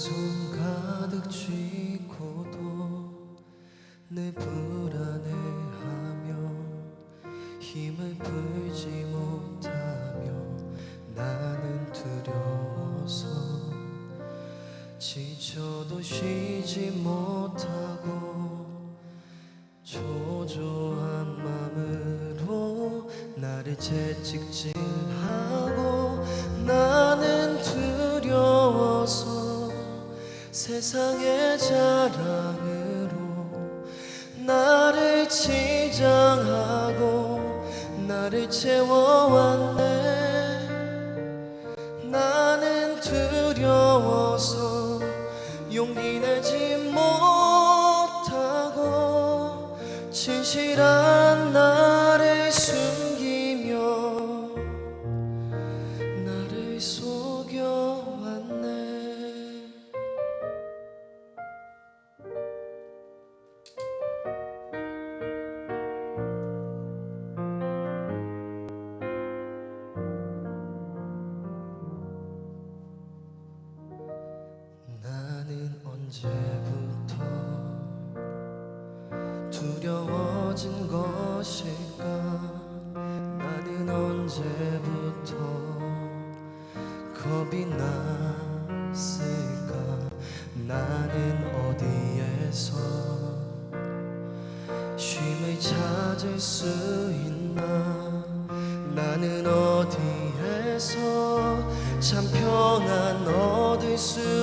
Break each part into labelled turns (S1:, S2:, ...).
S1: 손 가득 쥐고도 늘 불안해하며 힘을 풀지 못하며 나는 두려워서 지쳐도 쉬지 못하고 초조한 마음으로 나를 채찍질 세상의 자랑으로 나를 치장하고 나를 채워왔네. 나는 두려워서 용기 내지 못하고 진실한 언제부터 두려워진 것일까? 나는 언제부터 겁이 났을까? 나는 어디에서 쉼을 찾을 수 있나? 나는 어디에서 참 평안 얻을 수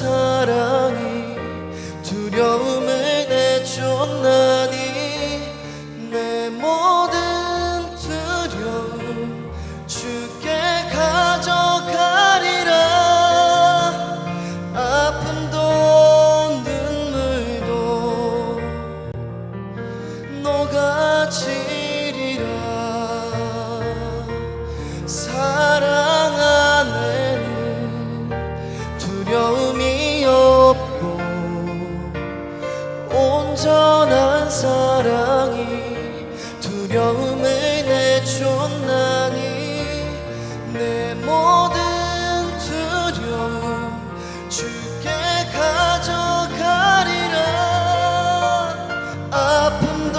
S1: 온 처음에 내쫓나니 내 모든 두려움 주께 가져가리라. 아픔도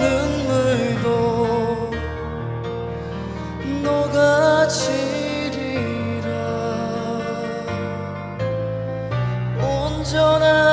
S1: 눈물도 녹아지리라. 온전한